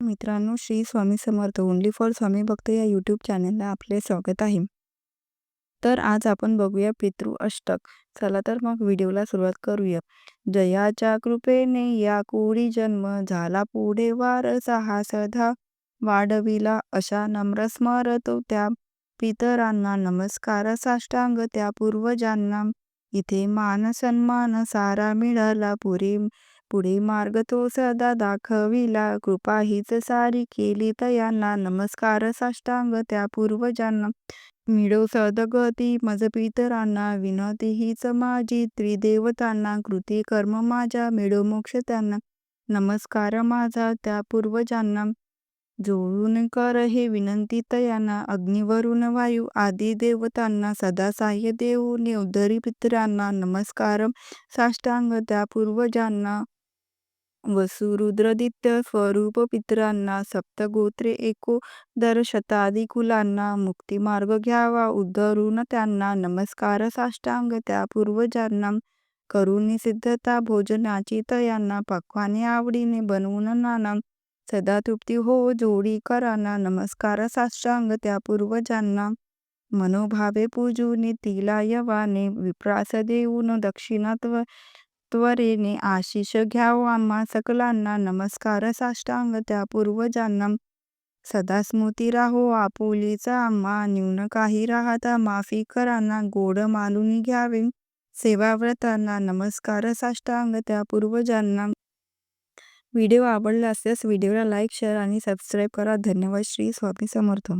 मित्रांनो Shri Swami Samarth only for स्वामी भक्त या यूट्यूब चॅनलला आपले स्वागत आहे. तर आज आपण बघूया पितृ अष्टक. चला तर मग व्हिडिओला सुरुवात करूया. जयाच्या कृपेने या कोळी जन्म झाला पुढे वारसा हा सधा वाढविला. अशा नम्र स्मरतो त्या पितरांना नमस्कार साष्टांग त्या पूर्वजांना. इथे मान सन्मान सारा मिळाला पुरी पुढे मार्ग तो सदा दाखविला. कृपा हीच सारी केली तयांना नमस्कार साष्टांग त्या पूर्वजांना. मिळो सदगती मज पितरांना विनती हीच माझी त्रिदेवतांना. कृती कर्म माझ्या. मिळो मोक्ष त्यांना. नमस्कार माझा त्या पूर्वजांना. जोडून कर हे विनंती तयांना अग्निवरून वायू आदी देवतांना. सदा साह्य देऊन उद्धरी पितरांना. नमस्कार साष्टांग त्या पूर्वजांना. वसुरुद्रदित्य स्वरूप पितरांना सप्तगोत्रे एको दर शतादी कुलांना मुक्तिमार्ग घ्यावा उद्धरून त्यांना नमस्कार साष्टांग त्या पूर्वजांना करुणी सिद्धता भोजनाची तयांना पक्वाने आवडीने बनवून नाना सदा तृप्ती हो जोडी कराना नमस्कार साष्टांग त्या पूर्वजांना मनोभावे पूजून तिला यवाने विप्रास देऊन दक्षिणात्व त्वरेने आशिष घ्याव. आम्हा सकलांना नमस्कार. साष्टांग त्या पूर्वजांना. सदा स्मृती राहो. आपुलीचा आम्हा न्यून काही राहता. माफी करांना गोड मानून घ्यावे. सेवाव्रतांना नमस्कार. साष्टांग त्या पूर्वजांना. व्हिडिओ आवडला असल्यास व्हिडिओला लाईक शेअर आणि सबस्क्राईब करा. धन्यवाद. श्री स्वामी समर्थ.